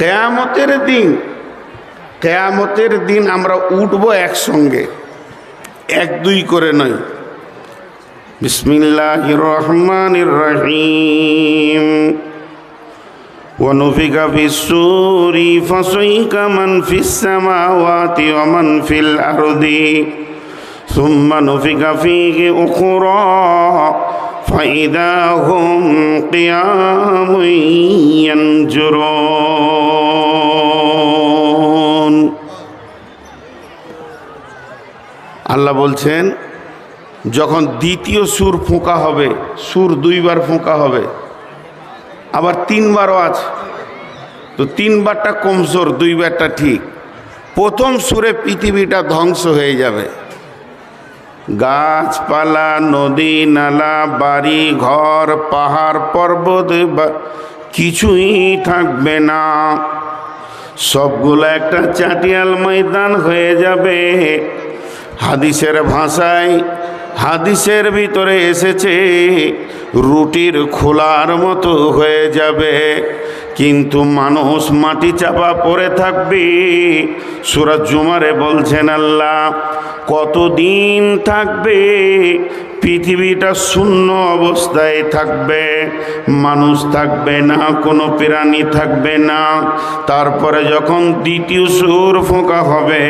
কেয়ামতের দিন কেয়ামতের দিন আমরা উঠব একসঙ্গে এক দুই করে নয় বিসমিল্লাহ রহমান রহিম ونفق في السور فصيق من في السماوات ومن في الأرض ثم نفق فيه أخرى فإذا هم قيام ينجرون আল্লাহ বলছেন, যখন দ্বিতীয় সুর ফোঁকা হবে, সুর দুইবার ফোঁকা হবে, আবার তিনবারও আছে, তো তিনবারটা কমজোর, দুইবারটা ঠিক। প্রথম সুরে পৃথিবীটা ধ্বংস হয়ে যাবে। গাছপালা, নদী, নালা, বাড়ি, ঘর, পাহাড়, পর্বত কিছুই থাকবে না। সবগুলো একটা চাটিয়াল ময়দান হয়ে যাবে। হাদিসের ভাষায় হাদিসের ভিতরে এসেছে, রুটির খোলার মতো হয়ে যাবে। কিন্তু মানুষ মাটি চাপা পড়ে থাকবে। সুরাজ জুমারে বলছেন আল্লাহ, কতদিন থাকবে? পৃথিবীটা শূন্য অবস্থায় থাকবে, মানুষ থাকবে না, কোনো প্রাণী থাকবে না। তারপরে যখন দ্বিতীয় সুর ফোঁকা হবে,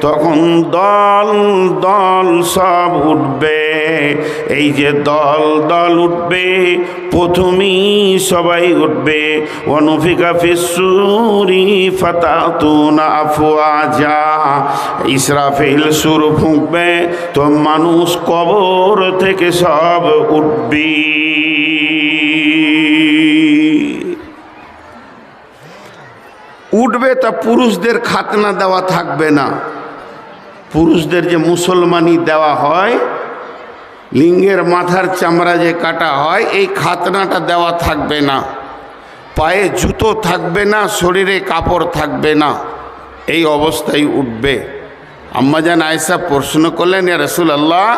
তখন দল দল সব উঠবে। এই যে দল দল উঠবে, প্রথমেই সবাই উঠবে। অনুফিকা ফিসুরি ফাতাতুনা আফওয়াজা। ইসরাফিল সুর ফুঁকবে, তো মানুষ কবর থেকে সব উঠবি। উঠবে তা পুরুষদের খাতনা দেওয়া থাকবে না। পুরুষদের যে মুসলমানি দেওয়া হয়, লিঙ্গের মাথার চামড়া যে কাটা হয়, এই খাতনাটা দেওয়া থাকবে না। পায়ে জুতো থাকবে না, শরীরে কাপড় থাকবে না। এই অবস্থায় উঠবে। আম্মাজান আয়সা প্রশ্ন করলেন রসুল আল্লাহ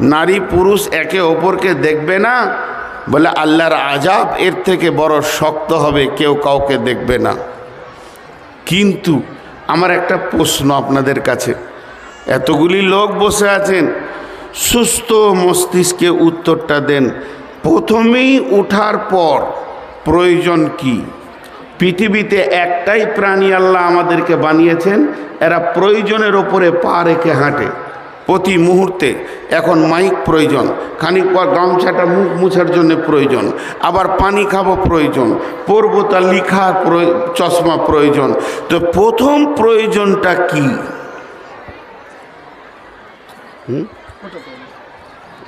নারী পুরুষ একে অপরকে দেখবে না। বলে আল্লাহর আজাব এর থেকে বড় শক্ত হবে, কেউ কাউকে দেখবে না। কিন্তু আমার একটা প্রশ্ন আপনাদের কাছে। এতগুলি লোক বসে আছেন, সুস্থ মস্তিষ্কে উত্তরটা দেন। প্রথমেই উঠার পর প্রয়োজন কি? পৃথিবীতে একটাই প্রাণী আল্লাহ আমাদেরকে বানিয়েছেন, এরা প্রয়োজনের ওপরে পা রেখে হাঁটে। প্রতি মুহূর্তে এখন মাইক প্রয়োজন, খানিক পর গামছাটা মুখ মুছার জন্য প্রয়োজন, আবার পানি খাব প্রয়োজন পরবো তা লিখার প্রয়- চশমা প্রয়োজন। তো প্রথম প্রয়োজনটা কি?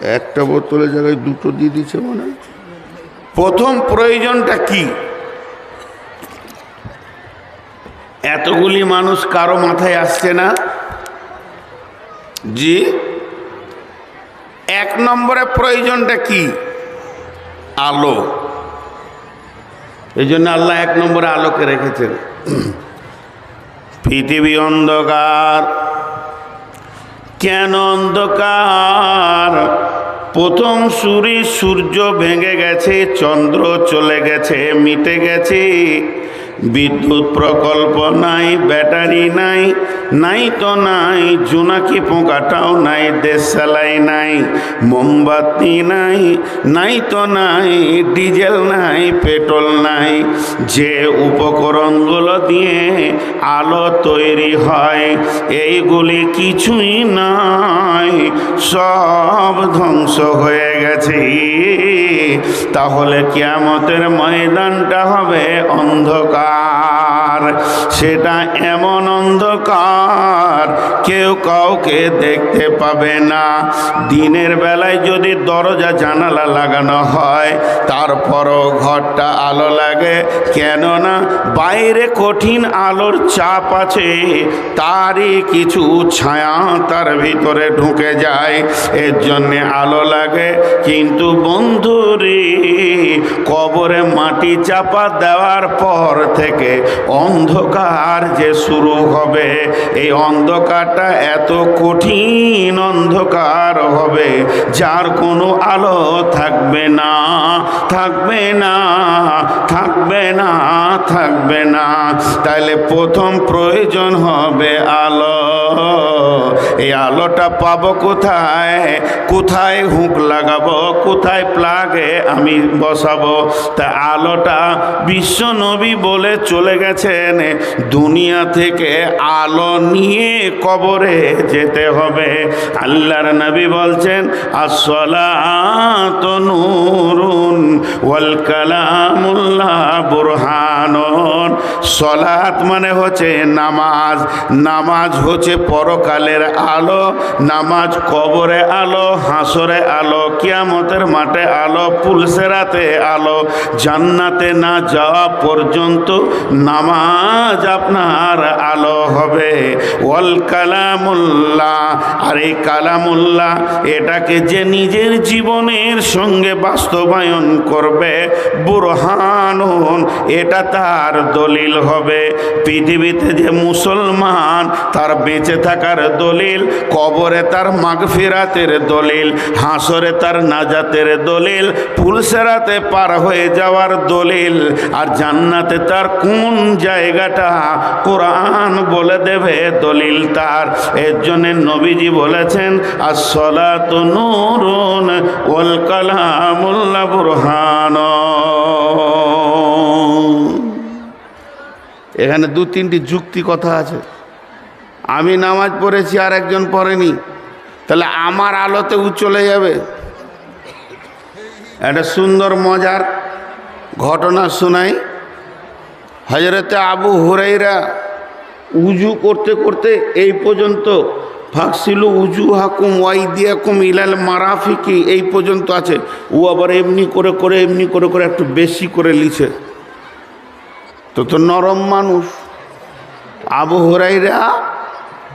একটা বোতলের জায়গায় দুটো দিয়ে দিচ্ছে মনে প্রথম প্রয়োজনটা কি? এতগুলি মানুষ কারও মাথায় আসছে না? জি? এক নম্বরে প্রয়োজনটা কি? আলো। এই জন্য আল্লাহ এক নম্বরে আলোকে রেখেছেন। পৃথিবী অন্ধকার। কেন অন্ধকার? প্রথম সুরি সূর্য ভেঙে গেছে, চন্দ্র চলে গেছে, মিটে গেছে। বিদ্যুৎ প্রকল্প নাই, ব্যাটারি নাই নাই তো নাই, জোনাকি পোকাটাও নাই দেশালাই নাই, মোমবাতি নাই নাই তো নাই, ডিজেল নাই, পেট্রোল নাই। যে উপকরণগুলো দিয়ে আলো তৈরি হয়, এইগুলি কিছুই নাই, সব ধ্বংস হয়ে গেছে। তাহলে কিয়ামতের ময়দানটা হবে অন্ধকার। সেটা এমন অন্ধকার, কেউ কাউকে দেখতে পাবে না। দিনের বেলায় যদি দরজা জানালা লাগানো হয়, তারপরও ঘরটা আলো লাগে। কেননা বাইরে কঠিন আলোর চাপ আছে, তারই কিছু ছায়া তার ভিতরে ঢুকে যায়। এর জন্যে আলো লাগে, কিন্তু বন্ধুরে, কবরে মাটি চাপা দেওয়ার পর থেকে অন্ধকার যে শুরু হবে, এই অন্ধকারটা এত কঠিন অন্ধকার হবে, যার কোনো আলো থাকবে না থাকবে না থাকবে না থাকবে না। তাহলে প্রথম প্রয়োজন হবে আলো। এই আলোটা পাবো কোথায়? কোথায় হুঁক লাগাবো? কোথায় প্লাগে আমি বসাবো? তা আলোটা বিশ্ব নবী বলে চলে গেছেন, দুনিয়া থেকে আলো নিয়ে কবরে যেতে হবে। আল্লাহর নবী বলছেন আসলাত নূরুন ওয়াল কালামুল্লাহ বুরহানুন সলাত মানে হচ্ছে নামাজ। নামাজ হচ্ছে পরকালের আলো, নামাজ কবরে আলো, হাসরে আলো, কিয়ামতের মাঠে আলো পুলসেরাতে আলো। জান্নাতে না যাওয়া পর্যন্ত নামাজ আপনার আলো হবে। ওয়াল কালামুল্লাহ, আর এই কালামুল্লাহ এটাকে যে নিজের জীবনের সঙ্গে বাস্তবায়ন করবে, বুরহানুন, এটা তার দলিল হবে। পৃথিবীতে যে মুসলমান তার বেঁচে থাকার দলিল, কবরে তার মাগফিরাতের দলিল, হাসরে তার নাজাতের দলিল পুলসেরাতে পার হয়ে যাওয়ার দলিল। আর জান্নাতে তার কোন জায়গাটা কোরআন বলে দেবে দলিল তার। এর জন্য নবীজি বলেছেন আর আসলাত নূরুন ওয়াল কালামুল্লাহ বুরহান। এখানে দু তিনটি যুক্তি কথা আছে। আমি নামাজ পড়েছি আর একজন পড়েনি। তাহলে আমার আলোতে উ চলে যাবে। একটা সুন্দর মজার ঘটনা শোনাই। হজরতে আবু হুরাইরা উজু করতে করতে এই পর্যন্ত ফাঁকছিল উজু হাকুম ওয়াই দিয়াকুম ইলাল মারাফিকি এই পর্যন্ত আছে। ও আবার এমনি করে করে, এমনি করে করে একটু বেশি করে লিছে তো তো নরম মানুষ। আবু হুরাইরা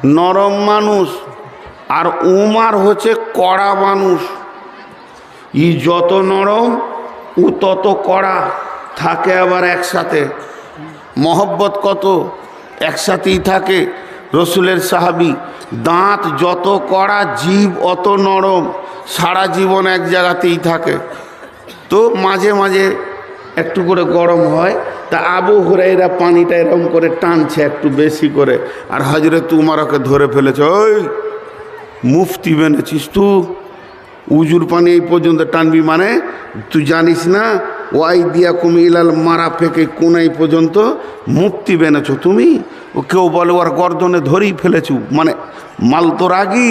নরম মানুষ আর উমার হচ্ছে কড়া মানুষ। ই যত নরম ও তত কড়া, থাকে আবার একসাথে। মহব্বত কত? একসাথেই থাকে। রসুলের সাহাবি, দাঁত যত কড়া, জীব অত নরম। সারা জীবন এক জায়গাতেই থাকে। তো মাঝে মাঝে একটু করে গরম হয়। তা আবু হুরাইরা পানিটা এরকম করে টানছে একটু বেশি করে। আর হজরত উমার ওকে ধরে ফেলেছে, ওই মুফতি বেনেছিস তু? উজুর পানি এই পর্যন্ত টানবি মানে? তুই জানিস না? ওয়াই দিয়া কুমি ইলাল মারা ফেকে কোনাই পর্যন্ত মুক্তি বেনেছো তুমি? ও কেউ বলে, ওর গর্দনে ধরেই ফেলেছু। মানে মাল তো রাগি।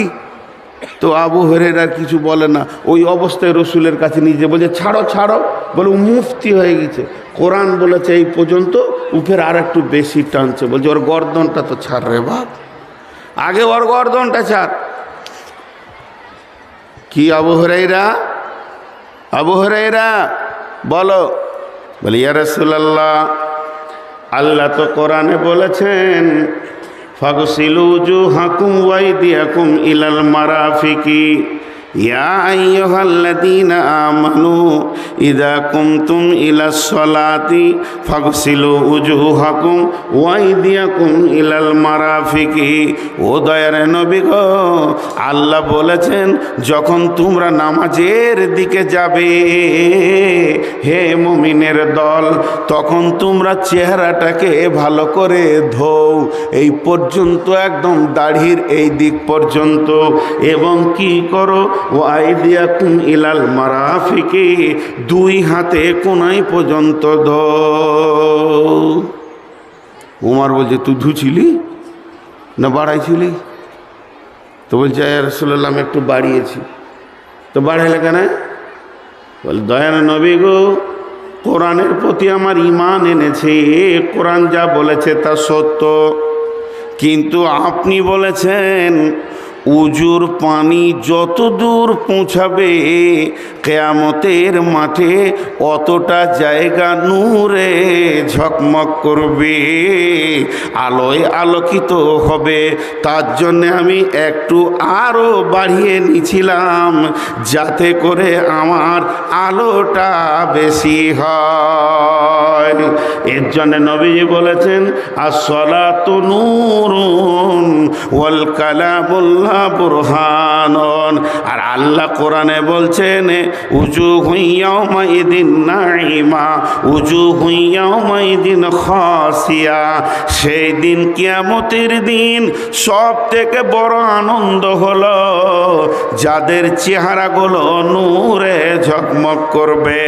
তো আবু হরের আর কিছু বলে না। ওই অবস্থায় রসুলের কাছে নিজে বলছে, ছাড়ো ছাড়ো। বলে মুফতি হয়ে গেছে। কোরআন বলেছে এই পর্যন্ত উপের আর একটু বেশি টানছে। বলছে, ওর গর্দনটা তো ছাড় রে বাপ। আগে ওর গর্দনটা ছাড়। কি আবু হরাইরা আবু বলো। বলি, ইয়া রাসূলুল্লাহ, আল্লাহ তো কোরআনে বলেছেন ফাগসিলু জু হাকুম ওয়াই দিয়াকুম ইলাল মারাফিকি। ইয়া আইয়ুহাল্লাযীনা আমানু ইযা কুমতুম ইলাস সালাতি ফাগসিলু উজুহাকুম ওয়াইদিয়াকুম ইলাল মারাফিকি। ও দয়ার নবী আল্লাহ বলেছেন, যখন তোমরা নামাজের দিকে যাবে, হে মুমিনের দল, তখন তোমরা চেহারাটাকে ভালো করে ধোও। এই পর্যন্ত একদম দাড়ির এই দিক পর্যন্ত। এবং কি করো? ও আইদিয়াকুম ইলাল মারাফিকে, দুই হাতে কোনাই পর্যন্ত ধোও উমার বলছে, তুই ধুছিলি না বাড়াইছিলি? তো বলছে রসুল্লাহ আমি একটু বাড়িয়েছি। তো বাড়াইলে কেন? বলে দয়ান নবী গো, কোরআনের প্রতি আমার ইমান এনেছে। কোরআন যা বলেছে তা সত্য। কিন্তু আপনি বলেছেন উজুর পানি যত দূর পৌঁছাবে, কেয়ামতের মাঠে অতটা জায়গা নূরে ঝকমক করবে। আলোয় আলোকিত হবে। তার জন্যে আমি একটু আরও বাড়িয়ে নিছিলাম যাতে করে আমার আলোটা বেশি হয়। এর জন্য নবীজি বলেছেন আর সলা তো নূরুন ওয়াল কালামুল্লাহ বুরহানন। আর আল্লাহ কোরআনে বলছেন, উজু হুইয়াউমা ইদিন নাইমা উজু হুইয়াউমা ইদিন খাসিয়া। সেই দিন কিয়ামতের দিন সব থেকে বড় আনন্দ হলো, যাদের চেহারাগুলো নূরে ঝকমক করবে,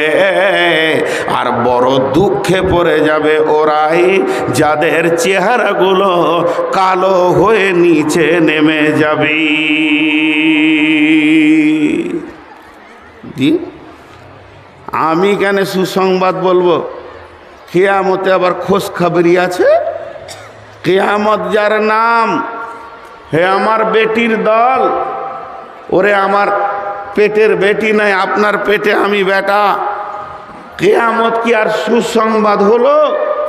আর বড় দুঃখে পড়ে যাবে ওরাই, যাদের চেহারাগুলো কালো হয়ে নিচে নেমে যাবে। আমি কেন সুসংবাদ বলব? কেয়ামতে আবার খোঁজ খাবরি আছে? কেয়ামত যার নাম, হে আমার বেটির দল, ওরে আমার পেটের বেটি নাই, আপনার পেটে আমি বেটা। কেয়ামত কি আর সুসংবাদ হলো?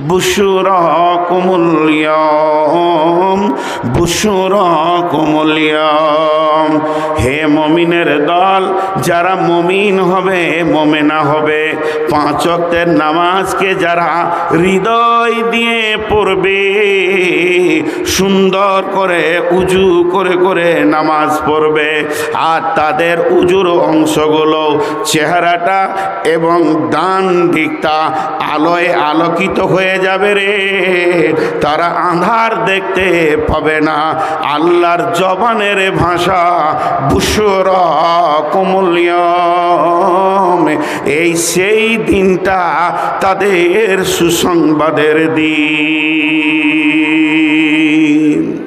بشراكم اليوم بشراكم اليوم হে মমিনের দল যারা মমিন হবে মোমেনা হবে পাঁচ অক্টের নামাজকে যারা হৃদয় দিয়ে পড়বে সুন্দর করে উজু করে করে নামাজ পড়বে আর তাদের উজুর অংশগুলো চেহারাটা এবং ডান দিকটা আলোয় আলোকিত হয়ে যাবে রে। তারা আধার দেখতে পাবে না। আল্লাহর জবানের ভাষা বুসর কমলিয়ম এই সেই দিনটা তাদের সুসংবাদের দিন।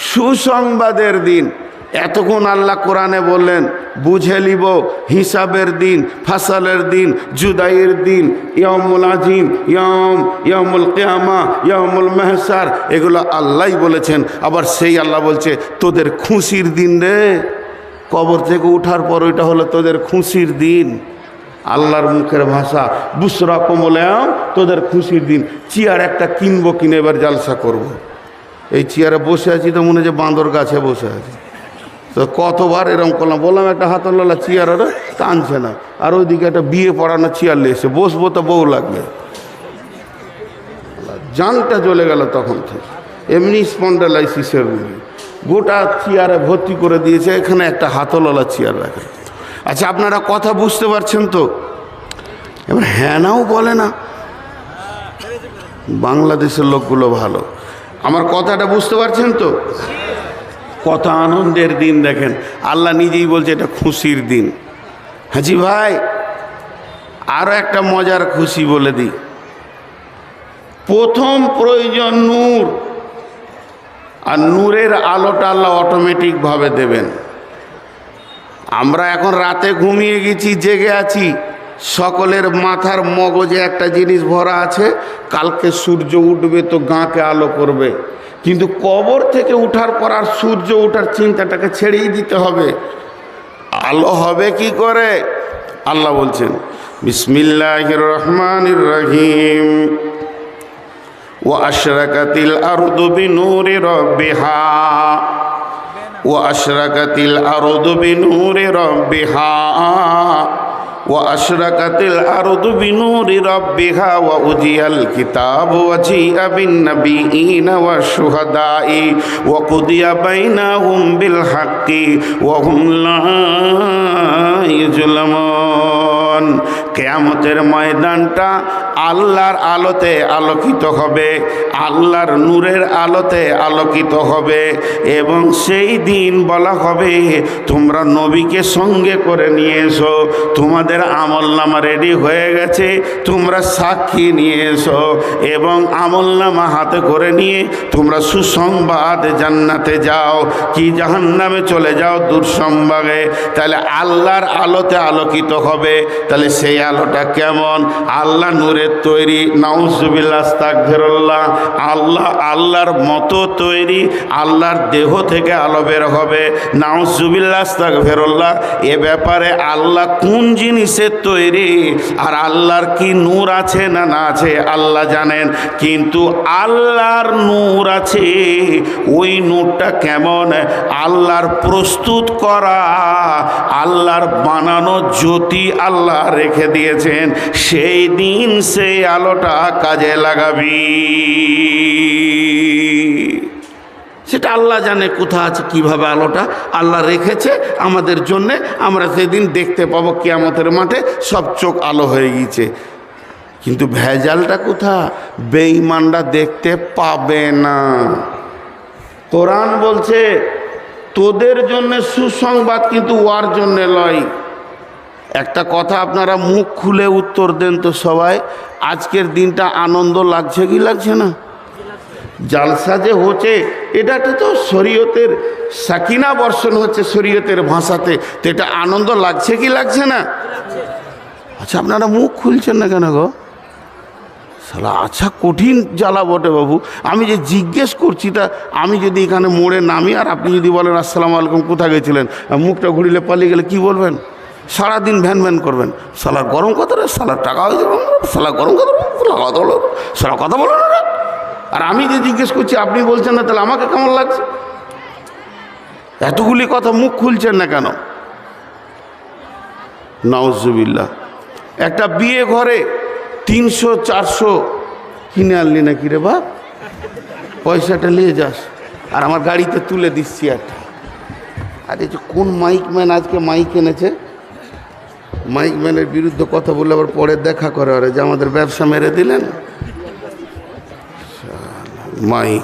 সুসংবাদের দিন। এতক্ষণ আল্লাহ কোরআনে বললেন, বুঝে লিব হিসাবের দিন, ফাসালের দিন, জুদাইয়ের দিন ইয়মুল আজিম ইয়ম ইয়মুল কেয়ামা ইয়মুল মেহসার এগুলো আল্লাহই বলেছেন। আবার সেই আল্লাহ বলছে, তোদের খুশির দিন রে। কবর থেকে উঠার পর ওইটা হলো তোদের খুশির দিন। আল্লাহর মুখের ভাষা, বুসরা কমলাম তোদের খুশির দিন। চেয়ার একটা কিনবো, কিনে এবার জালসা করব। এই চেয়ারে বসে আছি তো মনে হচ্ছে বাঁদর গাছে বসে আছি। তো কতবার এরকম করলাম? বললাম, একটা হাতলা চেয়ার আর টানছে না। আর ওইদিকে একটা বিয়ে পড়ানো চেয়ার লেগেছে বসবো তো বউ লাগবে। জানটা চলে গেল তখন থেকে। এমনি স্পন্ডালাইসিসের রুগী। গোটা চেয়ারে ভর্তি করে দিয়েছে, এখানে একটা হাতলওয়ালা চেয়ার রাখে। আচ্ছা আপনারা কথা বুঝতে পারছেন তো? এবার হ্যানাও বলে না। বাংলাদেশের লোকগুলো ভালো। আমার কথাটা বুঝতে পারছেন তো? কত আনন্দের দিন দেখেন। আল্লাহ নিজেই বলছে, এটা খুশির দিন। হাজি ভাই আরও একটা মজার খুশি বলে দিই। প্রথম প্রয়োজন নূর। আর নূরের আলোটা আল্লাহ অটোমেটিকভাবে দেবেন। আমরা এখন রাতে ঘুমিয়ে গেছি, জেগে আছি। সকলের মাথার মগজে একটা জিনিস ভরা আছে, কালকে সূর্য উঠবে তো গাঁকে আলো করবে। কিন্তু কবর থেকে উঠার পর আর সূর্য ওঠার চিন্তাটাকে ছেড়েই দিতে হবে। আলো হবে কি করে? আল্লাহ বলছেন বিসমিল্লাহ রহমান রহিম। ও আশরাকাতিল আরদু বিনূরি রব্বিহা। ও আশরাকাতিল আরদু বিনূরি রব্বিহা। وأشرقت الأرض بنور ربها وأجي الكتاب وجيء بالنبيين والشهداء وقضي بينهم بالحق وهم لا يظلمون কেয়ামতের ময়দানটা আল্লাহর আলোতে আলোকিত হবে, আল্লাহর নূরের আলোতে আলোকিত হবে এবং সেই দিন বলা হবে, তোমরা নবীকে সঙ্গে করে নিয়ে এসো, তোমাদের আমল নামা রেডি হয়ে গেছে, তোমরা সাক্ষী নিয়ে এসো এবং আমল নামা হাতে করে নিয়ে তোমরা সুসংবাদ জান্নাতে যাও, কি জাহান্নামে চলে যাও দুঃসংবাদে, তাহলে আল্লাহর আলোতে আলোকিত হবে, তাহলে সেই আলোটা কেমন? আল্লাহ তৈরি, নাউজুবিল্লাহ আল্লাহ, আল্লাহর মতো তৈরি, আল্লাহর দেহ থেকে আলো বের হবে। নাউজুবিল্লাহ তাকফিরুল্লাহ এ ব্যাপারে আল্লাহ কোন জিনিসের তৈরি আর আল্লাহর কি নূর আছে না না আছে, আল্লাহ জানেন। কিন্তু আল্লাহর নূর আছে, ওই নূরটা কেমন? আল্লাহর প্রস্তুত করা, আল্লাহর বানানো জ্যোতি আল্লাহ রেখে দিয়েছেন। সেই দিন সেই আলোটা কাজে লাগাবি। সেটা আল্লাহ জানে কোথা আছে, কীভাবে আলোটা। আল্লাহ রেখেছে আমাদের জন্যে, আমরা সেদিন দেখতে পাবো কিয়ামতের মাঠে সব চোখ আলো হয়ে গিয়েছে। কিন্তু ভেজালটা কোথা বেঈমানরা দেখতে পাবে না। কোরআন বলছে, তোদের জন্য সুসংবাদ কিন্তু ওয়ার জন্যে লয়। একটা কথা আপনারা মুখ খুলে উত্তর দেন তো সবাই, আজকের দিনটা আনন্দ লাগছে কি লাগছে না? জালসা যে হচ্ছে এটা তো শরীয়তের সাকিনা বর্ষণ হচ্ছে শরীয়তের ভাষাতে, তো এটা আনন্দ লাগছে কি লাগছে না? আচ্ছা আপনারা মুখ খুলছেন না কেন গো? সালা আচ্ছা কঠিন জ্বালা বটে বাবু। আমি যে জিজ্ঞেস করছি তা, আমি যদি এখানে মোড়ে নামি আর আপনি যদি বলেন, আসসালামু আলাইকুম, কোথায় গেছিলেন? মুখটা ঘুরিলে পালিয়ে গেলে কি বলবেন? সারাদিন ভ্যান ভ্যান করবেন। সালার গরম কথা রে সালার টাকা হয়েছে সালা গরম কথা সালা কথা বলো, সালা কথা বলো না আর আমি যে জিজ্ঞেস করছি, আপনি বলছেন না, তাহলে আমাকে কেমন লাগছে? এতগুলি কথা মুখ খুলছেন না কেন? নওয়াজুবিল্লাহ একটা বিয়ে ঘরে তিনশো, চারশো কিনে আনলি নাকি রে বা পয়সাটা নিয়ে যাস। আর আমার গাড়িতে তুলে দিচ্ছি একটা। আরে যে কোন মাইক ম্যান আজকে মাইক এনেছে? মাইক ম্যানের বিরুদ্ধে কথা বললে আবার পরে দেখা করে ওরা যে আমাদের ব্যবসা মেরে দিলেন? মাইক।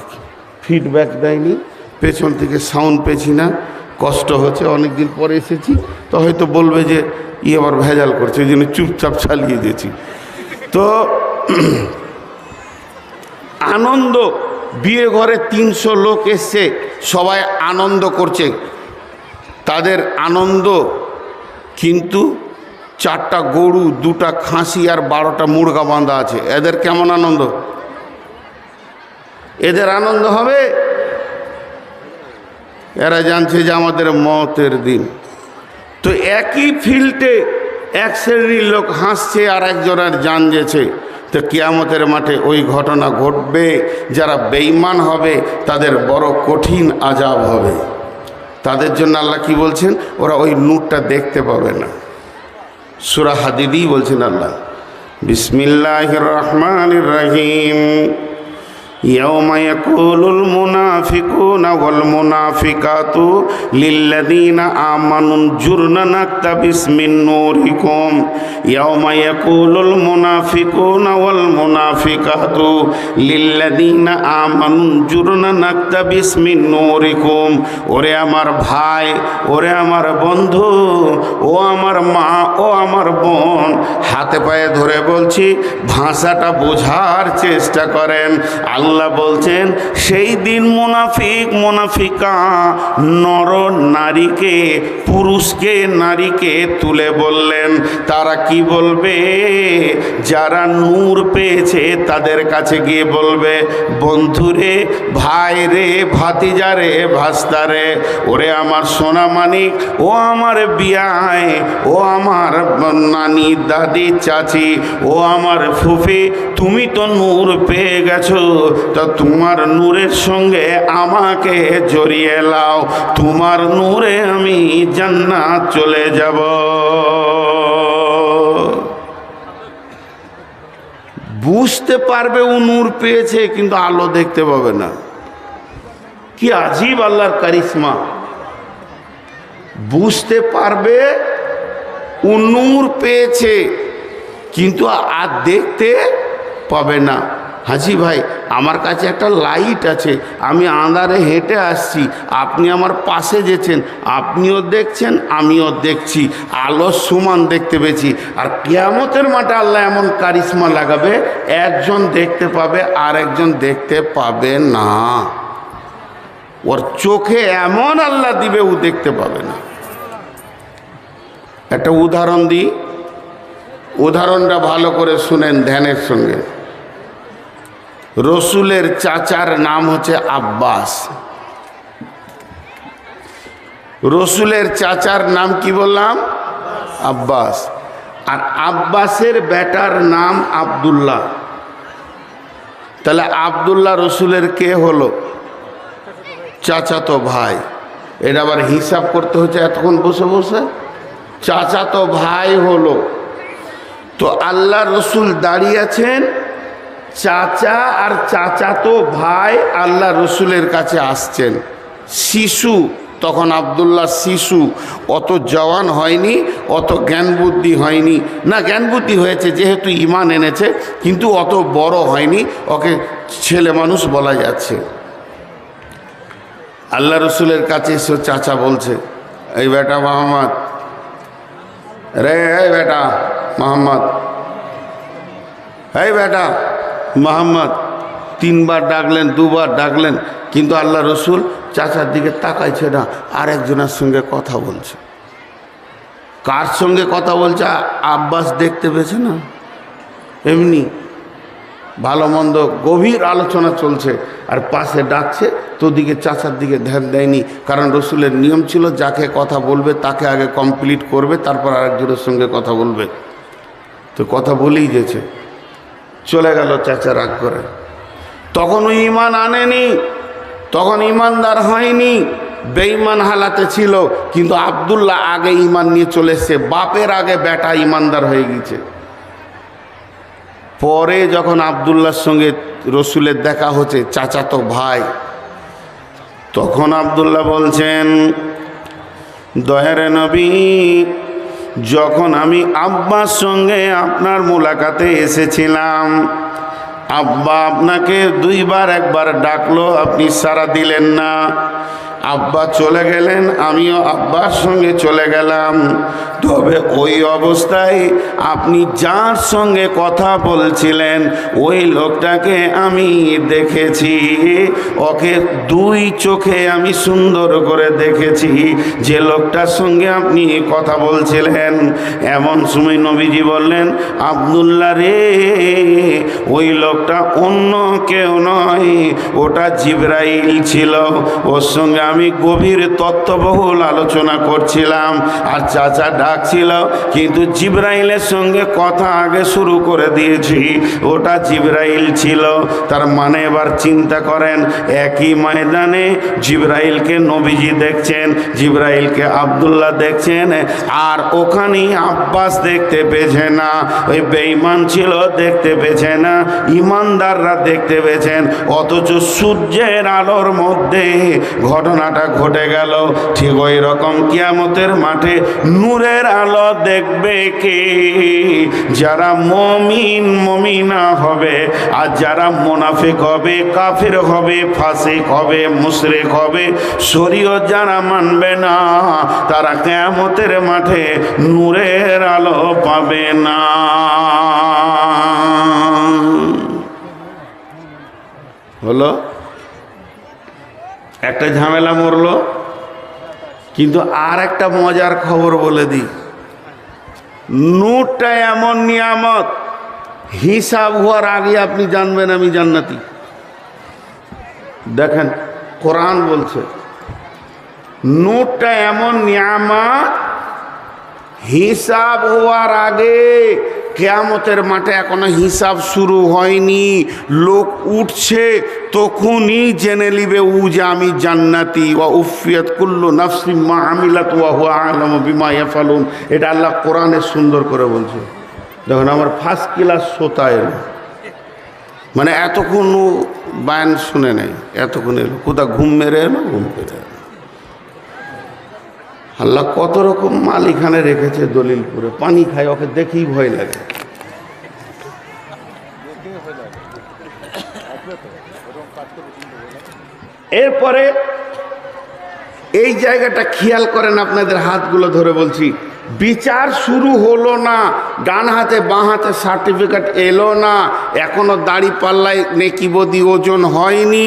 ফিডব্যাক দেয়নি। পেছন থেকে সাউন্ড পেছি না। কষ্ট হচ্ছে অনেক দিন পরে এসেছি। তো হয়তো বলবে যে, ই আবার ভেজাল করছে, ওই জন্য চুপচাপ চালিয়ে দিয়েছি। তো আনন্দ বিয়ে ঘরে তিনশো লোক এসছে, সবাই আনন্দ করছে। তাদের আনন্দ কিন্তু চারটা গরু, দুটা খাসি আর বারোটা মুরগা বাঁধা আছে। এদের কেমন আনন্দ? এদের আনন্দ হবে? এরা জানছে যে আমাদের মতের দিন। তো একই ফিল্ডে এক শ্রেণির লোক হাসছে আর একজনের জান যেছে তো কিয়ামতের মাঠে ওই ঘটনা ঘটবে। যারা বেইমান হবে, তাদের বড় কঠিন আজাব হবে। তাদের জন্য আল্লাহ কি বলছেন? ওরা ওই নূরটা দেখতে পাবে না। সুরা হাদিদি বলছেন আল্লাহ। বিসমিল্লাহ রহমান রহিম। يوم يقول المنافقون والمنافقات للذين آمنوا انظرنا نقتبس من نوركم يوم يقول المنافقون والمنافقات للذين آمنوا انظرنا نقتبس من نوركم ওরে আমার ভাই ওরে আমার বন্ধু ও আমার মা ও আমার বোন হাতে পায়ে ধরে বলছি ভাষাটা বোঝার চেষ্টা করেন আল্লাহ বলছেন, সেই দিন মুনাফিক, মুনাফিকা নর নারীকে, পুরুষকে নারীকে তুলে বললেন। তারা কি বলবে? যারা নূর পেয়েছে তাদের কাছে গিয়ে বলবে, বন্ধুরে ভাই রে ভাতিজা ভাতিজারে, ভাস্তারে, ওরে আমার সোনা মানিক, ও আমার বিয়ায়, ও আমার নানি, দাদি, চাচি, ও আমার ফুফি, তুমি তো নূর পেয়ে গেছো তো তোমার নূরের সঙ্গে আমাকে জড়িয়ে লাও। তোমার নূরে আমি জান্নাত চলে যাব। বুঝতে পারবে ও নূর পেয়েছে, কিন্তু আলো দেখতে পাবে না। কি আজীব আল্লাহর কারিশমা। বুঝতে পারবে ও নূর পেয়েছে, কিন্তু আর দেখতে পাবে না। হাজি ভাই, আমার কাছে একটা লাইট আছে, আমি আঁধারে হেঁটে আসছি, আপনি আমার পাশে যেছেন আপনিও দেখছেন, আমিও দেখছি, আলো সমান দেখতে পেয়েছি, আর কেয়ামতের মাঠে আল্লাহ এমন কারিশমা লাগাবে, একজন দেখতে পাবে আর একজন দেখতে পাবে না। ওর চোখে এমন আল্লাহ দিবে, ও দেখতে পাবে না। একটা উদাহরণ দিই, উদাহরণটা ভালো করে শুনেন ধ্যানের সঙ্গে। রসুলের চাচার নাম হচ্ছে আব্বাস। রসুলের চাচার নাম কি বললাম? আব্বাস। আর আব্বাসের বেটার নাম আব্দুল্লাহ। তাহলে আব্দুল্লাহ রসুলের কে হলো? চাচাতো ভাই। এটা আবার হিসাব করতে হচ্ছে এতক্ষণ বসে বসে। চাচাতো ভাই হলো। তো আল্লাহ রসুল দাঁড়িয়ে আছেন চাচা আর চাচাতো ভাই আল্লাহ রসুলের কাছে আসছেন। শিশু, তখন আবদুল্লাহ শিশু, অত জওয়ান হয়নি, অত জ্ঞান বুদ্ধি হয়নি। না জ্ঞান বুদ্ধি হয়েছে, যেহেতু ইমান এনেছে, কিন্তু অত বড় হয়নি, ওকে ছেলে মানুষ বলা যাচ্ছে। আল্লাহ রসুলের কাছে এসে চাচা বলছে, এই বেটা মোহাম্মদ রে, এই বেটা মোহাম্মদ এই বেটা মোহাম্মদ, তিনবার ডাকলেন, দুবার ডাকলেন, কিন্তু আল্লাহ রসুল চাচার দিকে তাকাইছে না, আরেকজনের সঙ্গে কথা বলছে। কার সঙ্গে কথা বলছে? আব্বাস দেখতে পেয়েছে না? এমনি ভালো মন্দ গভীর আলোচনা চলছে, আর পাশে ডাকছে তো দিকে চাচার দিকে ধ্যান দেয়নি, কারণ রসুলের নিয়ম ছিল যাকে কথা বলবে তাকে আগে কমপ্লিট করবে, তারপর আরেকজনের সঙ্গে কথা বলবে। তো কথা বলেই গেছে। চলে গেল চাচা রাগ করে। তখন ওই ইমান আনেনি, তখন ইমানদার হয়নি, বেঈমান হালাতে ছিল, কিন্তু আবদুল্লাহ আগে ইমান নিয়ে চলে এসছে, বাপের আগে বেটা ইমানদার হয়ে গেছে পরে যখন আবদুল্লার সঙ্গে রসুলের দেখা হচ্ছে চাচাতো ভাই, তখন আবদুল্লাহ বলছেন, দয়ারে নবী যখন আমি আব্বার সঙ্গে আপনার মোলাকাতে এসেছিলাম, আব্বা আপনাকে দুইবার একবার ডাকলো, আপনি সারা দিলেন না। আব্বা চলে গেলেন, আমিও আব্বার সঙ্গে চলে গেলাম। তবে ওই অবস্থায় আপনি যার সঙ্গে কথা বলছিলেন, ওই লোকটাকে আমি দেখেছি। ওকে দুই চোখে আমি সুন্দর করে দেখেছি। যে লোকটার সঙ্গে আপনি কথা বলছিলেন, এমন সময় নবীজি বললেন আবদুল্লা রে, ওই লোকটা অন্য কেউ নয়, ওটা জিব্রাইল ছিল। ওর সঙ্গে আমি গভীর তত্ত্ববহুল আলোচনা করছিলাম আর চাচা ডাকছিল, কিন্তু জিব্রাইলের সঙ্গে কথা আগে শুরু করে দিয়েছি। ওটা জিব্রাইল ছিল। তার মানে এবার চিন্তা করেন, একই ময়দানে জিব্রাইলকে নবীজি দেখছেন, জিব্রাইলকে আবদুল্লাহ দেখছেন, আর ওখানেই আব্বাস দেখতে পেয়েছে না, ওই বেঈমান ছিল, দেখতে পেয়েছে না, ইমানদাররা দেখতে পেয়েছেন, অথচ সূর্যের আলোর মধ্যে ঘটনাটা ঘটে গেল। ঠিক ওই রকম কিয়ামতের মাঠে নূরের আলো দেখবে কে? যারা মমিন, মমিনা হবে, আর যারা মোনাফিক হবে, কাফির হবে, ফাসিক হবে, মুশরিক হবে শরীয় যারা মানবে না, তারা কেয়ামতের মাঠে নূরের আলো পাবে না। হলো? একটা ঝামেলা মরলো, কিন্তু আর একটা মজার খবর বলে দিই। নূরটা এমন নিয়ামত, হিসাব হওয়ার আগে আপনি জানবেন আমি জান্নাতি। দেখেন, কোরআন বলছে নূরটা এমন নিয়ামত, হিসাব হওয়ার আগে কেয়ামতের মাঠে এখনও হিসাব শুরু হয়নি। লোক উঠছে, তখনই জেনে নিবে, উ যে আমি জান্নাতি। ওয়া উফিয়াত কুল্লু নাফসি মা আমিলাত ওয়া হুয়া আলম বিমা ইয়াফালুন। এটা আল্লাহ কোরআনে সুন্দর করে বলছে। দেখুন, আমার ফার্স্ট ক্লাস শ্রোতা এলো। মানে এতক্ষণ বায়ান শুনে নেই। এতক্ষণ এলো। কোথা ঘুম মেরে এলো, ঘুম পেরে আল্লাহ কত রকম মাল এখানে রেখেছে দলিল করে। পানি খায়, ওকে দেখেই ভয় লাগে। এরপরে এই জায়গাটা খেয়াল করেন আপনাদের হাতগুলো ধরে বলছি। বিচার শুরু হলো না, ডান হাতে বাঁ হাতে সার্টিফিকেট এলো না, এখনও দাড়ি পাল্লায় নেকিবদি ওজন হয়নি,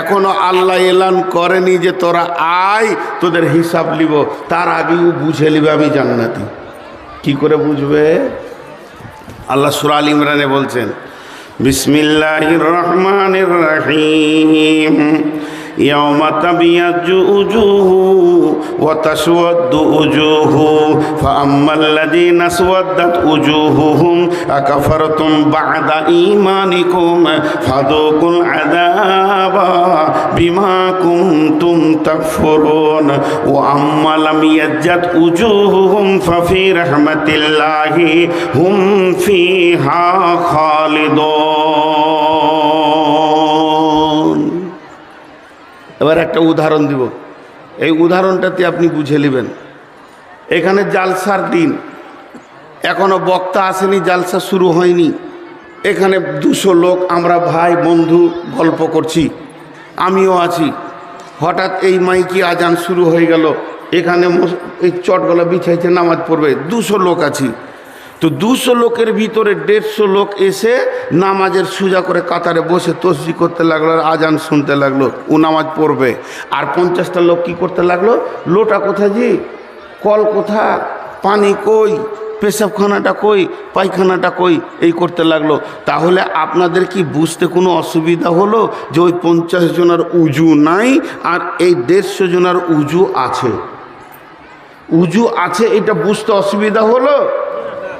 এখনও আল্লাহ এলান করেনি যে তোরা আয়, তোদের হিসাব লিব, তার আগেও বুঝে নিবে আমি জান্নাতি। কি করে বুঝবে? আল্লাহ সুরাল ইমরানে বলছেন, বিসমিল্লাহির রহমানির রহিম। يوم تبيض وجوه وتسود وجوه فأما الذين اسودت وجوههم أكفرتم بعد إيمانكم؟ فذوقوا العذاب بما كنتم تكفرون. وأما لم يجد وجوههم ففي رحمة الله هم فيها خالدون. এবার একটা উদাহরণ দিব। এই উদাহরণটাতে আপনি বুঝে নেবেন। এখানে জালসার দিন। এখনও বক্তা আসেনি, জালসা শুরু হয়নি। এখানে দুশো লোক, আমরা ভাই, বন্ধু গল্প করছি। আমিও আছি। হঠাৎ এই মাইকি আজান শুরু হয়ে গেল। এখানে এই চটগলা বিছাইছে, নামাজ পড়বে। দুশো লোক আছি। তো দুশো লোকের ভিতরে দেড়শো লোক এসে নামাজের সুজা করে কাতারে বসে তসজি করতে লাগল আর আজান শুনতে লাগল। ও নামাজ পড়বে। আর পঞ্চাশটা লোক কি করতে লাগল? লোটা কোথা জি? কল কোথা পানি কই? পেশাবখানাটা কই? পায়খানাটা কই? এই করতে লাগল। তাহলে আপনাদের কি বুঝতে কোনো অসুবিধা হলো যে ওই পঞ্চাশ জনের উজু নাই আর এই দেড়শো জনের উজু আছে? উজু আছে, এটা বুঝতে অসুবিধা হলো?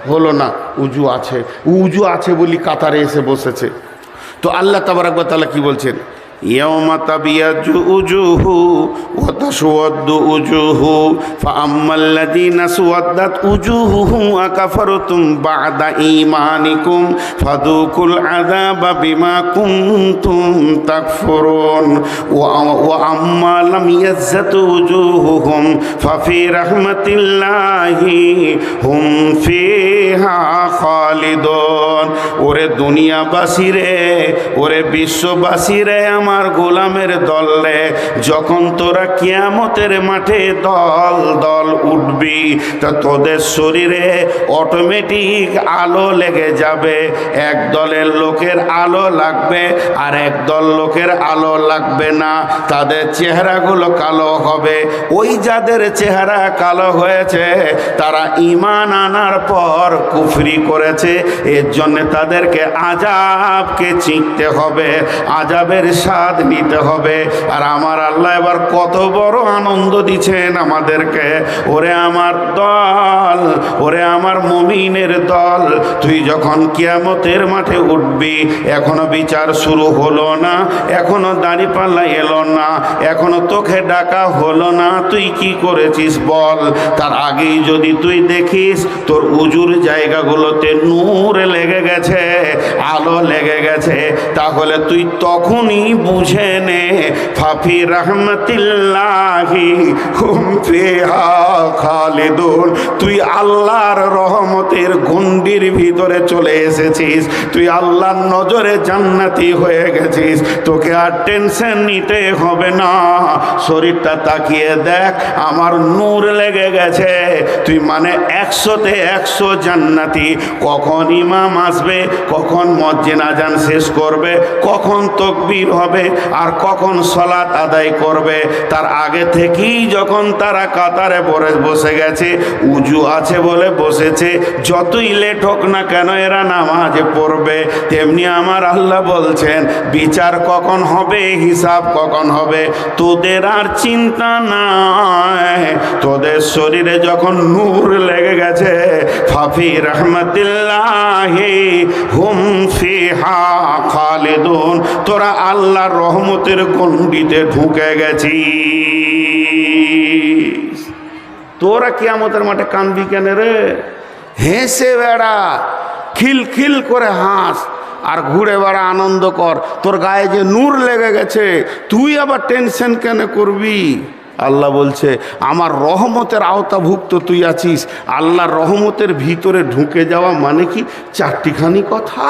হলো না, উজু আছে। উজু আছে বলি কাতারে এসে বসেছে। তো আল্লাহ তাবারাকবাতালা কি বলছেন? يوم تبيض وجوه وتسود وجوه فأما الذين اسودت وجوههم أكفرتم بعد إيمانكم فذوقوا العذاب بما كنتم تكفرون وأ- وأما لم يزت وجوههم ففي رحمة الله هم فيها خالدون ওরে দুনিয়াবাসী রে ওরে বিশ্ববাসী রে আমার গোলামের দল, যখন তোরা কিয়ামতের মাঠে দল দল উঠবি, তা তোদের শরীরে অটোমেটিক আলো লেগে যাবে। এক দলের লোকের আলো লাগবে, আর এক দল লোকের আলো লাগবে না। তাদের চেহারাগুলো কালো হবে। ওই যাদের চেহারা কালো হয়েছে, তারা ইমান আনার পর কুফরি করেছে। এর জন্য তাদেরকে আজাবকে চিনতে হবে। আজাবের স্বাদ নিতে হবে। আর আমার আল্লাহ এবার কত বড় আনন্দ দিচ্ছেন আমাদেরকে। ওরে আমার দল, ওরে আমার মমিনের দল, তুই যখন কিয়ামতের মাঠে উঠবি, এখনও বিচার শুরু হলো না, এখনও দাড়ি পাল্লা এলো না, এখনও তোকে ডাকা হলো না, তুই কি করেছিস বল? তার আগেই যদি তুই দেখিস, তোর উজুর জায়গাগুলোতে নূর লেগে গেছে, আলো লেগে গেছে, তাহলে তুই তখনই বুঝে নে। ফাফি রহমতিল্লাহি, হুম ফিহা খালিদুন। তুই আল্লাহর রহমতের গন্ডির ভিতরে চলে এসেছিস। তুই আল্লাহর নজরে জান্নাতি হয়ে গেছিস। তোকে আর টেনশন নিতে হবে না। শরীরটা তাকিয়ে দেখ, আমার নূর লেগে গেছে। তুই মানে একশোতে একশো জান্নাতি। কখন ইমাম আসবে, কখন মজ্জিন আজান শেষ করবে, কখন তকবীর হবে আর কখন সলাত আদায় করবে, তার আগে থেকেই যখন তারা কাতারে পরে বসে গেছে, উজু আছে বলে বসেছে, যতই লেট হোক না কেন এরা নামাজে পড়বে, তেমনি আমার আল্লাহ বলছেন, বিচার কখন হবে, হিসাব কখন হবে, তোদের আর চিন্তা নাই, তোদের শরীরে যখন নূর লেগে গেছে, ফাফি রহমতুল্লাহি হুম ফিহা খালিদুন, তোরা আল্লাহর রহমতের গণ্ডিতে ঢুকে গেছি তোরা কিয়ামতের মাঠে কানবি কেন রে? হেসে বেড়া, খিল খিল করে হাস আর ঘুরে বেড়া, আনন্দ কর। তোর গায়ে যে নূর লেগে গেছে, তুই আবার টেনশন কেন করবি? আল্লাহ বলছে, আমার রহমতের আওতাভুক্ত তুই আছিস। আল্লাহর রহমতের ভিতরে ঢুকে যাওয়া মানে কি? চারটিখানি কথা।